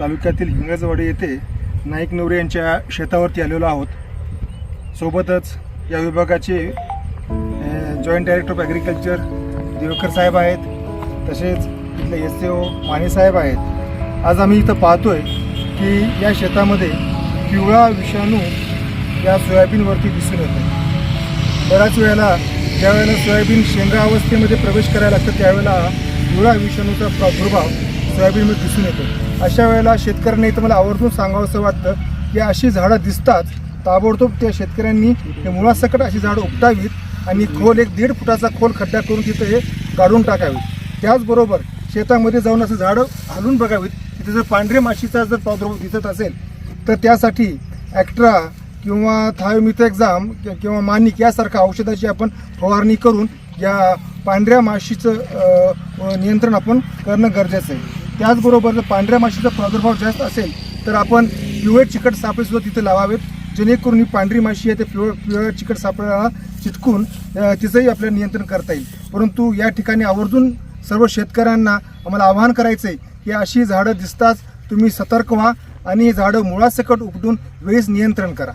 तालुक्यातील हिंगजवाडी येथे नाईक नवरे यांच्या शेतावरती आलेलो आहोत. सोबतच या विभागाचे joint director of agriculture Divkar साहेब आहेत तसेच इथले एस ओ माने साहेब आहेत. आज आम्ही इथं पाहतो आहे की या शेतामध्ये पिवळा विषाणू या सोयाबीनवरती दिसून येतो बऱ्याच वेळेला ज्यावेळेला सोयाबीन शेंगा अवस्थेमध्ये प्रवेश करायला लागतं त्यावेळेला पिवळा विषाणूचा प्रादुर्भाव सोयाबीनमध्ये दिसून येतो अशा वेळेला शेतकऱ्यांनी तुम्हाला मला आवर्जून सांगावंसं वाटतं की अशी झाडं दिसतात ताबडतोब त्या शेतकऱ्यांनी हे मुळासकट अशी झाडं उपटावीत आणि खोल एक दीड फुटाचा खोल खड्डा करून तिथं हे काढून टाकावीत. त्याचबरोबर शेतामध्ये जाऊन असं झाडं हलवून बघावीत. तिथे जर पांढरे माशीचा जर प्रादुर्भाव दिसत असेल तर त्यासाठी ॲक्ट्रा किंवा थायोमिथ एक्झाम किंवा मानिक यासारख्या औषधाची आपण फवारणी करून या पांढऱ्या माशीचं नियंत्रण आपण करणं गरजेचं आहे. त्याचबरोबर जर पांढऱ्या माशीचा प्रादुर्भाव जास्त असेल तर आपण पिवळे चिकट सापळेसुद्धा तिथे लावावेत. जेणेकरून ही पांढरी माशी आहे ते पिवळ पिवळ्या चिकट सापळ्याला चिटकून तिचंही आपल्याला नियंत्रण करता येईल. परंतु या ठिकाणी आवर्जून सर्व शेतकऱ्यांना आम्हाला आवाहन करायचं आहे की अशी झाडं दिसताच तुम्ही सतर्क व्हा आणि झाडं मुळासकट उपटून वेळीच नियंत्रण करा.